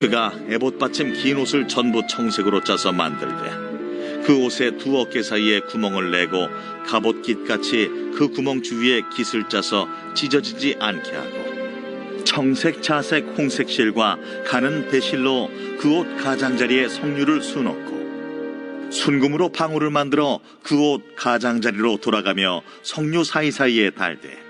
그가 에봇 받침 긴 옷을 전부 청색으로 짜서 만들되 그 옷의 두 어깨 사이에 구멍을 내고 갑옷 깃같이 그 구멍 주위에 깃을 짜서 찢어지지 않게 하고 청색, 자색, 홍색 실과 가는 배실로 그 옷 가장자리에 석류를 수놓고 순금으로 방울을 만들어 그 옷 가장자리로 돌아가며 석류 사이사이에 달되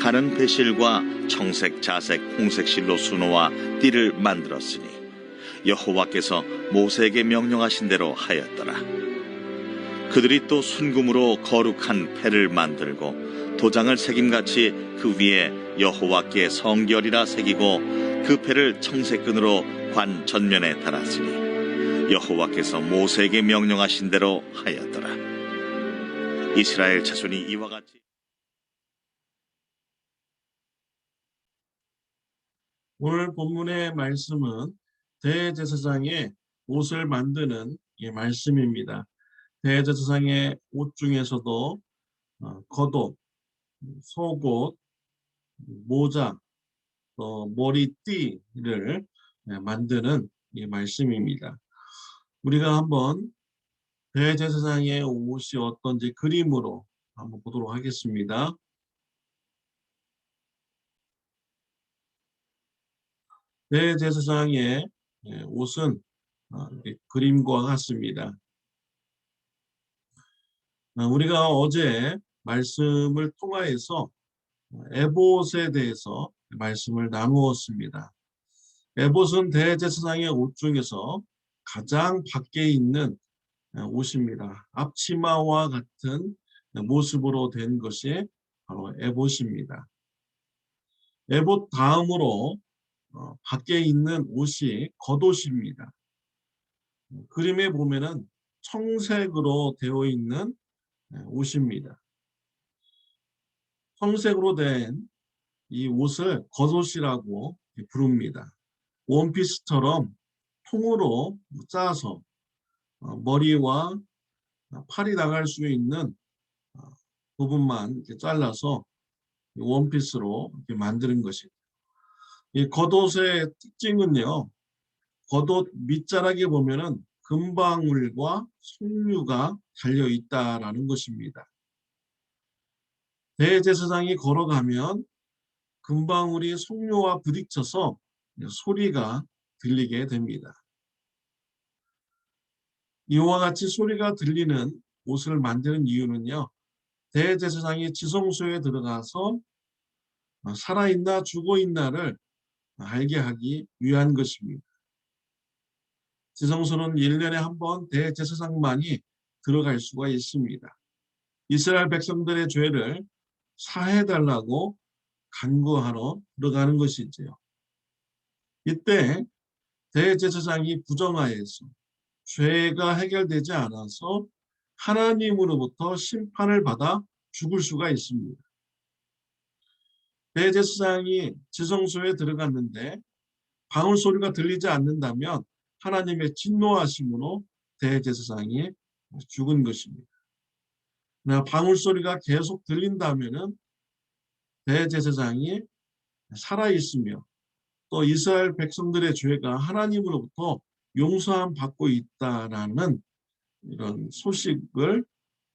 가는 배실과 청색, 자색, 홍색 실로 수놓아 띠를 만들었으니 여호와께서 모세에게 명령하신 대로 하였더라. 그들이 또 순금으로 거룩한 패를 만들고 도장을 새김같이 그 위에 여호와께 성결이라 새기고 그 패를 청색끈으로 관 전면에 달았으니 여호와께서 모세에게 명령하신 대로 하였더라. 이스라엘 자손이 이와 같이 오늘 본문의 말씀은 대제사장의 옷을 만드는 이 말씀입니다. 대제사장의 옷 중에서도 어, 겉옷, 속옷, 모자, 또 머리띠를 네, 만드는 이 말씀입니다. 우리가 한번 대제사장의 옷이 어떤지 그림으로 한번 보도록 하겠습니다. 대제사장의 예, 옷은 어, 그림과 같습니다. 어, 우리가 어제 말씀을 통하여서 에봇에 대해서 말씀을 나누었습니다. 에봇은 대제사장의 옷 중에서 가장 밖에 있는 어, 옷입니다. 앞치마와 같은 모습으로 된 것이 바로 에봇입니다. 에봇 다음으로 어, 밖에 있는 옷이 겉옷입니다. 그림에 보면은 청색으로 되어 있는 네, 옷입니다. 청색으로 된 이 옷을 겉옷이라고 부릅니다. 원피스처럼 통으로 짜서 어, 머리와 팔이 나갈 수 있는 어, 부분만 잘라서 원피스로 만드는 것입니다. 이 겉옷의 특징은요. 겉옷 밑자락에 보면은 금방울과 석류가 달려 있다라는 것입니다. 대제사장이 걸어가면 금방울이 석류와 부딪혀서 소리가 들리게 됩니다. 이와 같이 소리가 들리는 옷을 만드는 이유는요. 대제사장이 지성소에 들어가서 살아있나 죽어있나를 알게 하기 위한 것입니다. 지성소는 1년에 한 번 대제사장만이 들어갈 수가 있습니다. 이스라엘 백성들의 죄를 사해달라고 간구하러 들어가는 것이지요. 이때 대제사장이 부정하여서 죄가 해결되지 않아서 하나님으로부터 심판을 받아 죽을 수가 있습니다. 대제사장이 지성소에 들어갔는데 방울 소리가 들리지 않는다면 하나님의 진노하심으로 대제사장이 죽은 것입니다. 방울 소리가 계속 들린다면은 대제사장이 살아 있으며 또 이스라엘 백성들의 죄가 하나님으로부터 용서함 받고 있다라는 이런 소식을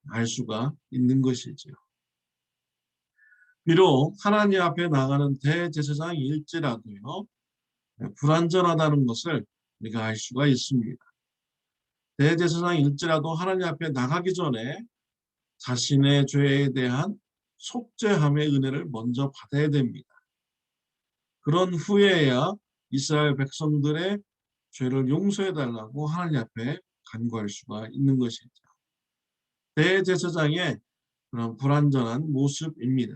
알 수가 있는 것이지요. 비록 하나님 앞에 나가는 대제사장일지라도요 불완전하다는 것을 우리가 알 수가 있습니다. 대제사장일지라도 하나님 앞에 나가기 전에 자신의 죄에 대한 속죄함의 은혜를 먼저 받아야 됩니다. 그런 후에야 이스라엘 백성들의 죄를 용서해 달라고 하나님 앞에 간구할 수가 있는 것이죠. 대제사장의 그런 불완전한 모습입니다.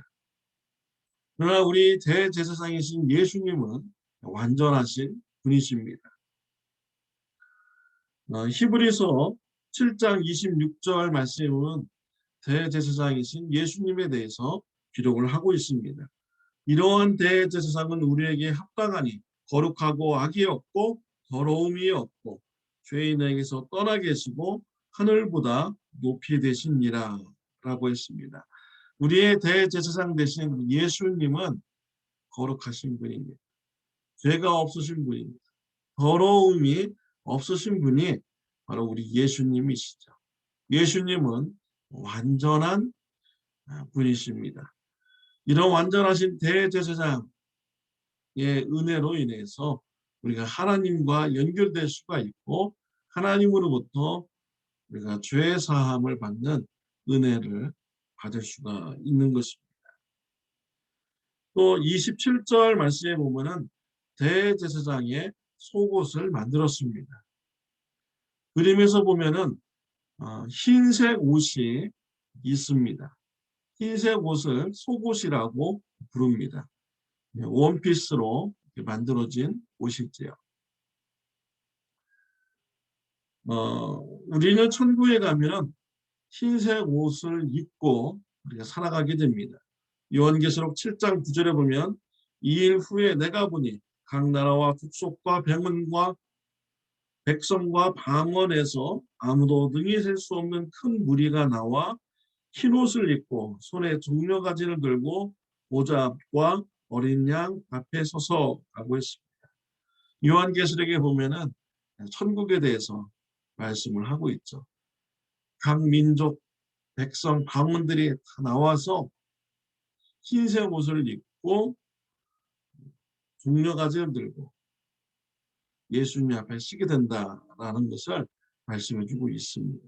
그러나 우리 대제사장이신 예수님은 완전하신 분이십니다. 어, 히브리서 7장 26절 말씀에 보면 대제사장이신 예수님에 대해서 기록을 하고 있습니다. 이러한 대제사장은 우리에게 합당하니 거룩하고 악이 없고 더러움이 없고 죄인에게서 떠나 계시고 하늘보다 높이 되시니라 라고 했습니다. 우리의 대제사장 되신 예수님은 거룩하신 분입니다. 죄가 없으신 분입니다. 더러움이 없으신 분이 바로 우리 예수님이시죠. 예수님은 완전한 아, 분이십니다. 이런 완전하신 대제사장의 은혜로 인해서 우리가 하나님과 연결될 수가 있고 하나님으로부터 우리가 죄 사함을 받는 은혜를 받을 수가 있는 것입니다. 또 27절 말씀에 보면은 대제사장의 속옷을 만들었습니다. 그림에서 보면은 어, 흰색 옷이 있습니다. 흰색 옷을 속옷이라고 부릅니다. 네, 원피스로 만들어진 옷이지요. 어, 우리는 천국에 가면은 흰색 옷을 입고 우리가 살아가게 됩니다. 요한계시록 7장 9절에 보면 이 일 후에 내가 보니 각 나라와 국속과 병원과 백성과 방언에서 아무도 능히 셀 수 없는 큰 무리가 나와 흰 옷을 입고 손에 종려가지를 들고 모자 앞과 어린 양 앞에 서서 라고 했습니다. 요한계시록에 보면은 천국에 대해서 말씀을 하고 있죠. 각 민족, 백성, 방언들이 다 나와서 흰색 옷을 입고 종려 가지를 들고 예수님 앞에 서게 된다라는 것을 말씀해 주고 있습니다.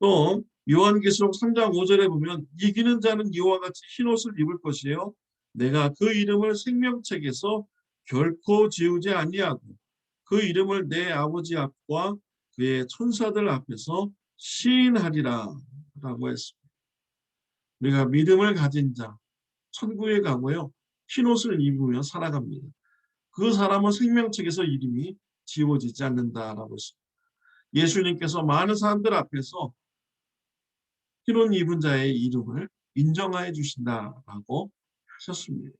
또 요한계시록 3장 5절에 보면 이기는 자는 이와 같이 흰 옷을 입을 것이요 내가 그 이름을 생명책에서 결코 지우지 아니하고 그 이름을 내 아버지 앞과 그의 천사들 앞에서 시인하리라 라고 했습니다. 우리가 믿음을 가진 자 천국에 가고요. 흰 옷을 입으며 살아갑니다. 그 사람은 생명책에서 이름이 지워지지 않는다라고 했습니다. 예수님께서 많은 사람들 앞에서 흰옷 입은 자의 이름을 인정하여 주신다라고 하셨습니다.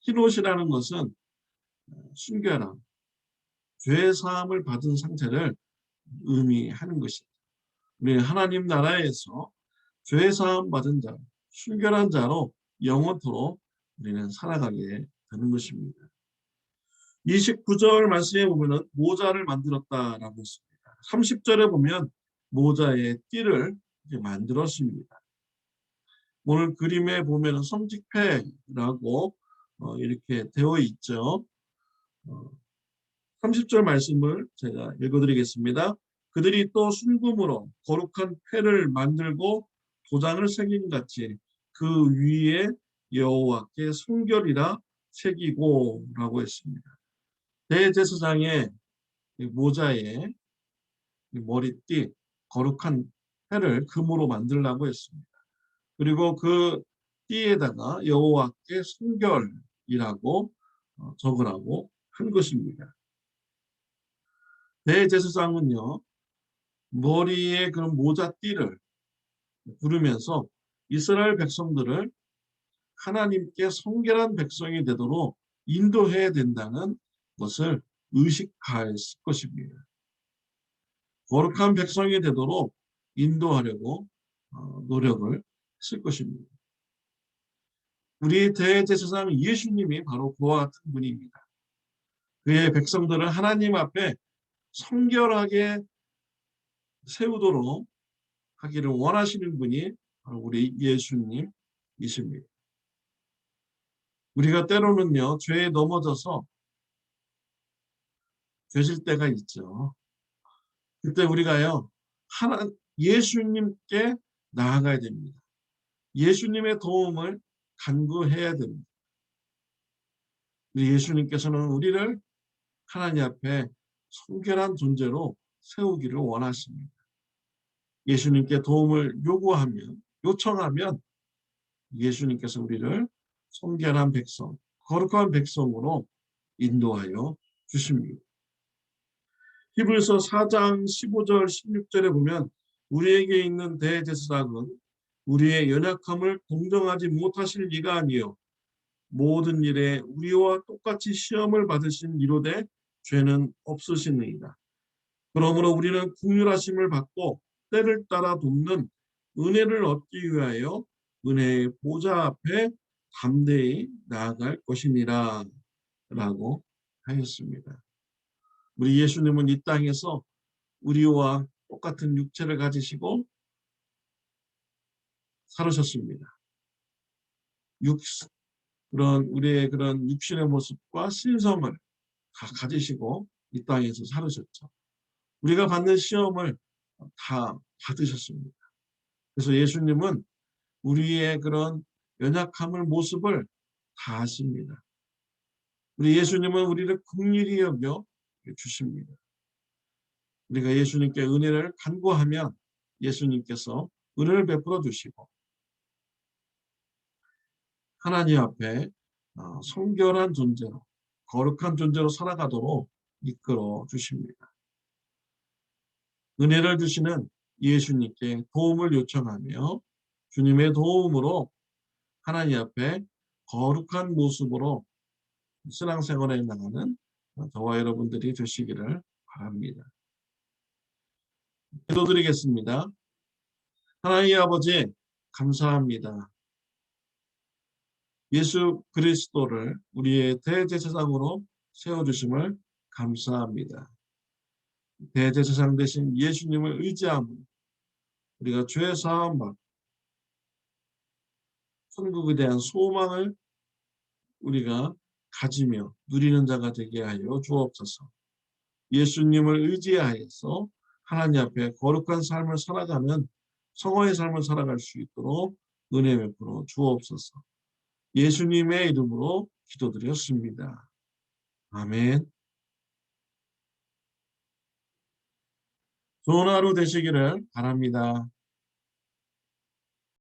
흰옷이라는 것은 순결함, 죄 사함을 받은 상태를 의미하는 것입니다. 우리 하나님 나라에서 죄 사함 받은 자, 순결한 자로 영원토록 우리는 살아가게 되는 것입니다. 29절 말씀에 보면은 모자를 만들었다라고 했습니다. 30절에 보면 모자의 띠를 만들었습니다. 오늘 그림에 보면은 성직패라고 어, 이렇게 되어 있죠. 어, 30절 말씀을 제가 읽어드리겠습니다. 그들이 또 순금으로 거룩한 패를 만들고 도장을 새긴 같이 그 위에 여호와께 순결이라 새기고 라고 했습니다. 대제사장의 모자에 머리띠 거룩한 패를 금으로 만들라고 했습니다. 그리고 그 띠에다가 여호와께 순결이라고 어, 적으라고 한 것입니다. 대제사장은요 머리에 그런 모자띠를 부르면서 이스라엘 백성들을 하나님께 성결한 백성이 되도록 인도해야 된다는 것을 의식했을 것입니다. 거룩한 백성이 되도록 인도하려고 어, 노력을 했을 것입니다. 우리 대제사장 예수님이 바로 그와 같은 분입니다. 그의 백성들을 하나님 앞에 성결하게 세우도록 하기를 원하시는 분이 바로 우리 예수님이십니다. 우리가 때로는요, 죄에 넘어져서 되질 때가 있죠. 그때 우리가요, 하나, 예수님께 나아가야 됩니다. 예수님의 도움을 간구해야 됩니다. 예수님께서는 우리를 하나님 앞에 성결한 존재로 세우기를 원하십니다. 예수님께 도움을 요구하면, 요청하면 예수님께서 우리를 성결한 백성, 거룩한 백성으로 인도하여 주십니다. 히브리서 4장 15절 16절에 보면 우리에게 있는 대제사장은 우리의 연약함을 동정하지 못하실 이가 아니요 모든 일에 우리와 똑같이 시험을 받으신 이로되 죄는 없으시니이다. 그러므로 우리는 국률하심을 받고 때를 따라 돕는 은혜를 얻기 위하여 은혜의 보좌 앞에 담대히 나아갈 것이니라 라고 하였습니다. 우리 예수님은 이 땅에서 우리와 똑같은 육체를 가지시고 살으셨습니다. 육, 그런 우리의 그런 육신의 모습과 신성을 다 가지시고 이 땅에서 살으셨죠. 우리가 받는 시험을 다 받으셨습니다. 그래서 예수님은 우리의 그런 연약함을 모습을 다 아십니다. 우리 예수님은 우리를 긍휼히 여겨 주십니다. 우리가 예수님께 은혜를 간구하면 예수님께서 은혜를 베풀어 주시고 하나님 앞에 어, 성결한 존재로 거룩한 존재로 살아가도록 이끌어 주십니다. 은혜를 주시는 예수님께 도움을 요청하며 주님의 도움으로 하나님 앞에 거룩한 모습으로 신앙생활에 나가는 저와 여러분들이 되시기를 바랍니다. 기도드리겠습니다. 하나님 아버지 감사합니다. 예수 그리스도를 우리의 대제사장으로 세워주심을 감사합니다. 대제사장 대신 예수님을 의지함으로 우리가 죄 사함 받고 천국에 대한 소망을 우리가 가지며 누리는 자가 되게 하여 주옵소서. 예수님을 의지하여서 하나님 앞에 거룩한 삶을 살아가는 성화의 삶을 살아갈 수 있도록 은혜 베풀어 주옵소서. 예수님의 이름으로 기도드렸습니다. 아멘. 좋은 하루 되시기를 바랍니다.